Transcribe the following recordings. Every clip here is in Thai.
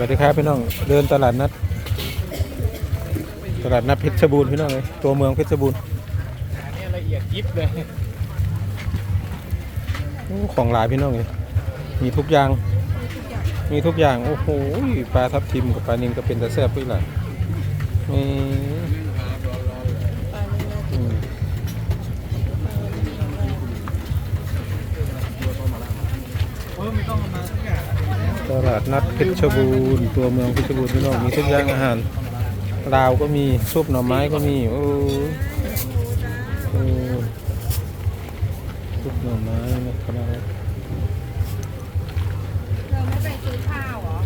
วัสดีครับพี่น้องเดินตลาดนัดตลาดนัดเพชรบูรณ์พี่น้องเลยตัวเมืองเพชรบูรณ์อันนี้ละเอียดยิบเลยโอ้ของหลายพี่น้องเลยมีทุกอย่าง มีทุกอย่างโอ้โหปลาทับทิมกับปลานิลก็เป็นตะแซ่บพี่หล่ะมี นัดเพชรบูรณ์ตัวเมืองเพชรบูรณ์พี่น้องมีทุกอย่างอาหารลาวก็มีซุปหน่อไม้ก็มีโอ้โอ้ซุปหน่อไม้นะครับเราไม่ไปซื้อข้าวเหรอ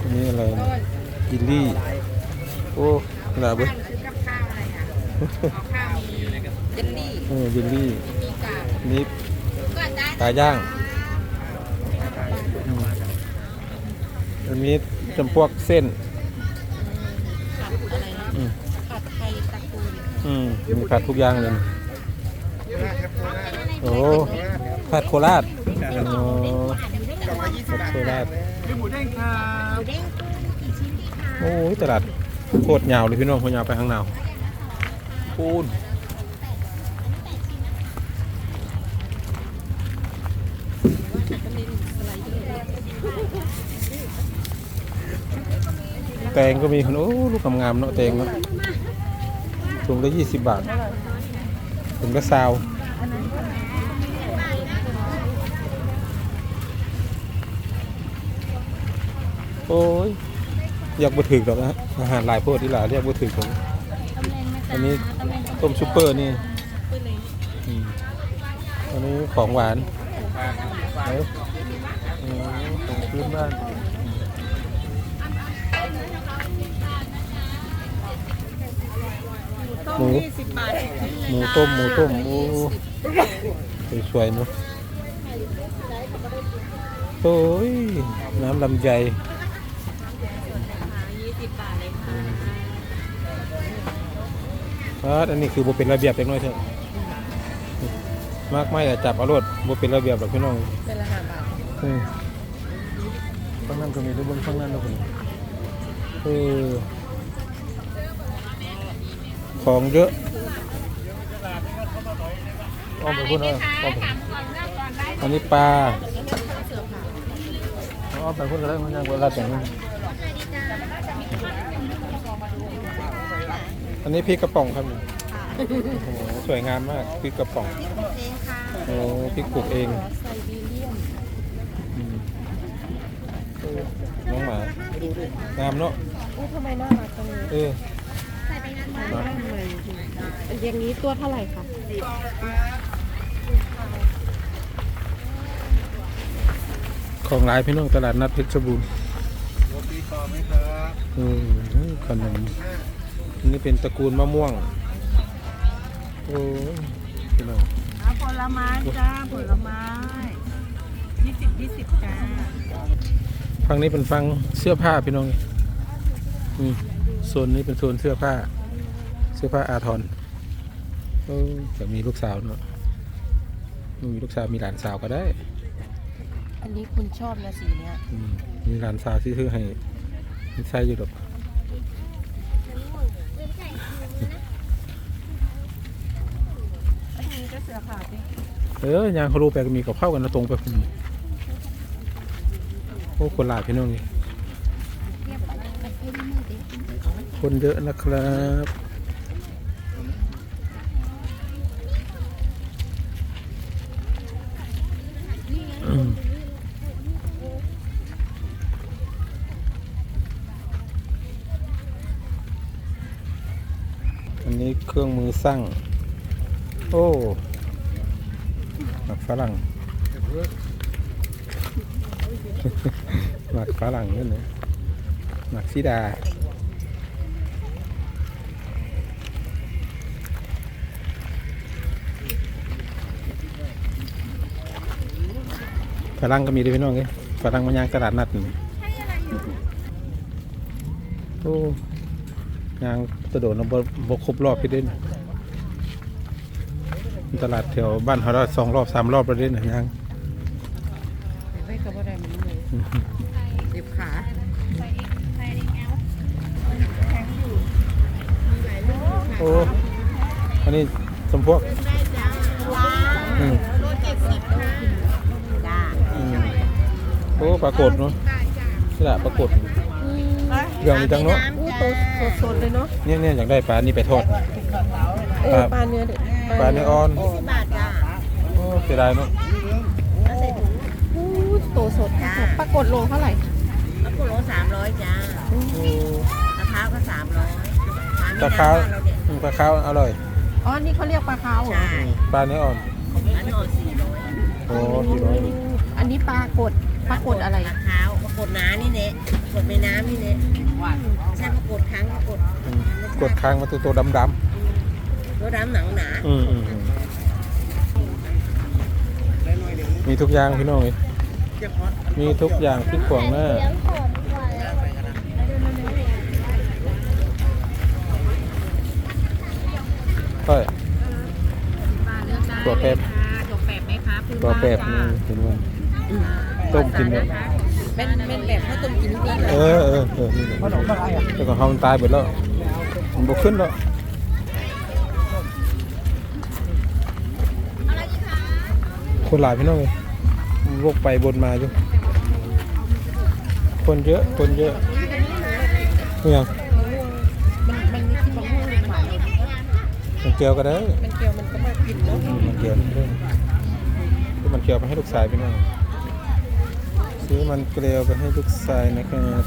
อันนี้อะไรนะอิลลี่โอ้หลาเบ้ยบ้านซื้อกับข้าวอะไรอะเอาข้าวมีเจลลี่เออยิลลี่มีกากนี่ก็ได้ปลาย่างอืม อันนี้จำพวกเส้น ผัดอะไรนะอืม ผัดไทยตระกูลอืมมีผัดทุกอย่างเลย โอ้ ผัดโคราชโอ้ผัดโคราชมีหมูเด้งครับเด้งกุ้งกี่ชิ้นดีคะโอ้ยตลาดโคตรยาวเลยพี่น้องโคตรยาวไปข้างหนาวปูน แตงก็มีคนโอ้ลูกงามๆเนาะแตงเนาะถุงละยี่สิบบาทถุงละซาวโอ้ยอยากบ่ถึกดอกนะอาหารหลายโพดที่หลายเรียกบ่ถึกดอกอันนี้ต้มซุปเปอร์นี่อันนี้ของหวานเอ้ยอืมของพื้นบ้าน หมูสิบบาทหมูต้มหมูต้มโอ้สวยๆเนาะโอ้ยน้ำลำไยยี่สิบบาทเลยค่ะอ่าอันนี้คือบ่เป็นระเบียบเล็กน้อยเถอะมากไม่อะจับเอารถบ่เป็นระเบียบหรอกพี่น้องเป็นละห้าบาทเออข้างนั้นก็มีทุกบนข้างนั้นนะคุณเออ ของเยอะอ้อมไปพุ่นเอออ้อมไปถามก่อนเลือกก่อนได้อันนี้ปลาอ้อมไปพุ่นก็ได้มันยังเวลาแต่งงานอันนี้พริกกระป๋องครับนี่โอ้โหสวยงามมากพริกกระป๋องเองค่ะโอ้พริกปลูกเองไซบีเรียนอืมเออน้องหมางามเนาะอู้ทำไมน่ารักจังเลยเออใส่ไปนั้นมาทำไม อย่างนี้ตัวเท่าไหร่คะของร้ายพี่น้องตลาดนัดเพชรบูรณ์โรตีต่อไหมครับเออขนมอันนี้เป็นตระกูลมะม่วง โอ้ยพี่น้องผลไม้จ้าผลไม้ยี่สิบยี่สิบจ้าฝั่งนี้เป็นฝั่งเสื้อผ้าพี่น้องอืมโซนนี้เป็นโซนเสื้อผ้าเสื้อผ้าอาทรโอ้ยจะมีลูกสาวเนาะมีลูกสาวมีหลานสาวก็ได้อันนี้คุณชอบนะสีเนี้ยอืมมีหลานสาวที่ซื้อให้ไม่ใช่อยู่หรอกอันนี้ก็เสือขาวดิเออยางเขารูไปก็มีกับข้าวกันนะตรงไปคุณโอ้คนหลายพี่น้องนี่คนเยอะนะครับ เครื่องมือสร้าง โอ้หมักฝรั่งหมักฝรั่งนั่นนะหมักซีดาฝรั่งก็มีด้วยพี่น้องเอ้ยฝรั่งมันยางตลาดนัดนี่โอ้ ยางกระโดดลงบกครบรอบพี่เด่นตลาดแถวบ้านเขาดสองรอบสามรอบประเด้นยางไม่กับอะไรมันเลยเจ็บขาโอ้อันนี้สมพวกโอ้ปรากฏเนาะนี่แหละปรากฏเรื่องจังเนาะ ตัวสดๆเลยเนาะเนี่ยเนี่ยอยากได้ปลานี่ไปทอด เออปลาเนื้อเด็ดปลาเนื้ออ่อนยี่สิบบาทจ้าโอ้เสียดายเนาะอู้ตัวสดค่ะปรากฏโลเท่าไหร่มะกรูดโลสามร้อยจ้าโอ้มะพร้าวก็สามร้อยปลาขาวอืมปลาขาวอร่อย อ๋อนี่เขาเรียกปลาขาวเหรอใช่ปลาเนื้ออ่อนอันนี้ออกสี่ร้อยโอ้สี่ร้อยอันนี้ปลากดปลากดอะไร มะพร้าวมะกรูดน้ำนี่เนะมะ กรูดในน้ำนี่เนะไม่ใช่มะกรูดค้างมะกรูดอืมกดค้างมาตัวตัวดำดรสน้ำหนังหนาำอืมอืมอืมมีทุกอย่างพี่น้องเอ้ยมีทุกอย่างพริกขวางหน้าเฮ้ย ตัวแป๊บตัวแปบไหมคะพื้นตัวบ้านแปบนี่เห็นว่าต้มกินเนี่ย เป็นเป็นแบบข้าวต้มกินนี่เออเออเออนี่แหละแต่ของเขามันตายหมดแล้วมันบกขึ้นแล้วคนหลายพี่น้องเลยมันวกไปบนมาอยู่คนเยอะคนเยอะนี่ยังมันมันมีที่บางห้องหวานเลยมันเกลียวก็ได้ มันเกียวมันก็มากินเนาะอืมมันเกลียวนี่ด้วยซื้อมันเกลียวไปให้ลูกชายพี่น้อง ซื้อมันเกลียวไปให้ลูกชายนะครับ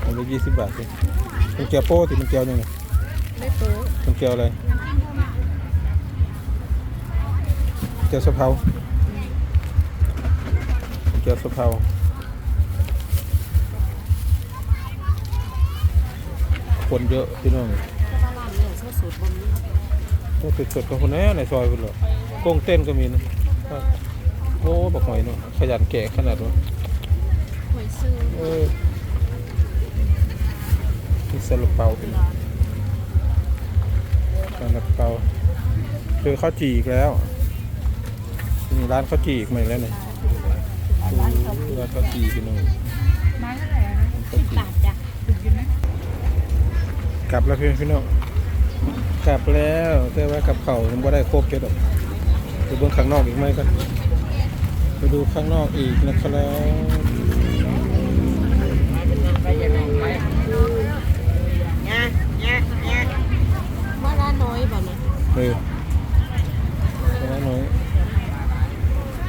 เอาไปยี่สิบบาทสิมันเกลียวโป้ติมันเกลียวยังไงไม่โป๊ะมันเกลียวอะไรเกลียวสะเพราเกลียวสะเพราคนเยอะพี่น้องร้านเนี่ยสดสดบนนี้โอ้สดๆกับคนแน่ในซอยคนเหรอก้งเต้นก็มีนะ โอ้บอกหอยเนาะขยันแกะขนาดว่าหอยซื้อเออมีซาลาเปาเป็นซาลาเปาเจอข้าวจี่อีกแล้วมีร้านข้าวจี่อีกใหม่แล้วเนี่ยร้านข้าวจี่พี่น้องไม้เท่าไหร่นะสิบบาทจ้ะถูกอยู่นะกลับแล้วพี่พี่น้องกลับแล้วแต่ว่ากับเขายังไม่ได้ครบเจ็ดหรอกไปเบิ่งข้างนอกอีกไหมกัน ไปดูข้างนอกอีกนะครับเนี่ยเนี่ยเนี่ยมาร้านน้อยบ่เนี่ยเออมาลาน้อย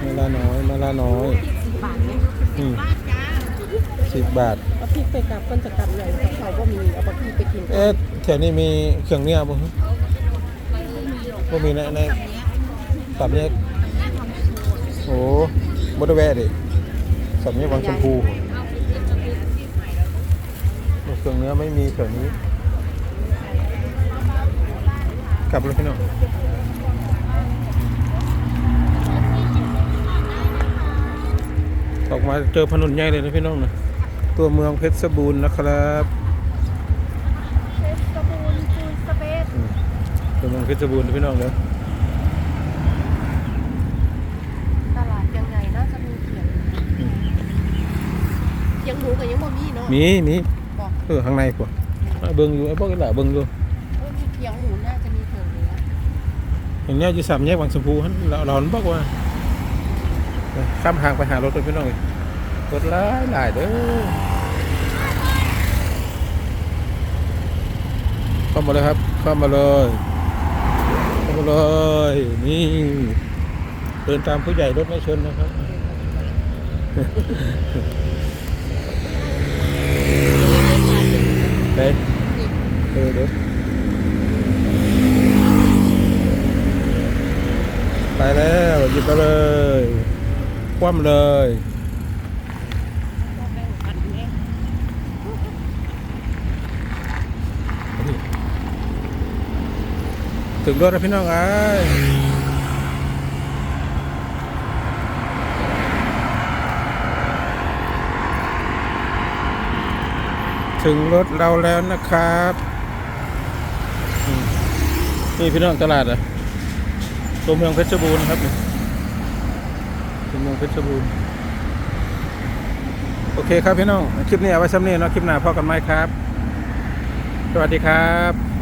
มาลาน้อยมาลาน้อยสิบบาทเนี่ยอืมสิบบาทเอาพริกไปกับคนจะกลับหน่อยกับเขาก็มีเอาพริกไปกินเอ๊ะแถวนี้มีเครื่องเนี่ยบ่ฮะบ่มีในในสามแยก โอ้บ่ได้แวะดิสามแยกวังชมพูเครื่องเนื้อไม่มีแถวนี้ กลับเลยพี่น้องออกมาเจอถนนใหญ่เลยนะพี่น้องนะตัวเมืองเพชรบูรณ์นะครับสบูนคูนสเปซอืมตัวเมืองเพชรบูรณ์นะพี่น้องเด้อตลาดยังไงน่าจะมีเขียงเขียง หมูกับยังบ่มีเนาะมีมีบอกเออข้างในกว่าเบิ่งอยู่ไอ้พวกนี้แหละเบิ่งอยู่เออมีเขียงหมูน่าจะมีเขียงเนื้ออย่างเนี้ยอยู่สามแยกวังชมพูฮั่นเราเราบอกว่าข้ามทางไปหารถเลยพี่น้องเอ้ยรถหลายหลายเด้อเข้ามาเลยครับเข้ามาเลยเข้ามาเลยนี่เดินตามผู้ใหญ่รถไม่ชนนะครับ ไปเออเดี๋ยวไปแล้วหยิบมาเลยคว่ำเลยถึงรถแล้วพี่น้องไอ้ ถึงรถเราแล้วนะครับ นี่พี่น้องตลาดอะตัวเมืองเพชรบูรณ์ครับนี่ตัวเมืองเพชรบูรณ์โอเคครับพี่น้อง คลิปนี้เอาไว้ซ้ำนี้เนาะคลิปหน้าพอกันไหมครับ สวัสดีครับ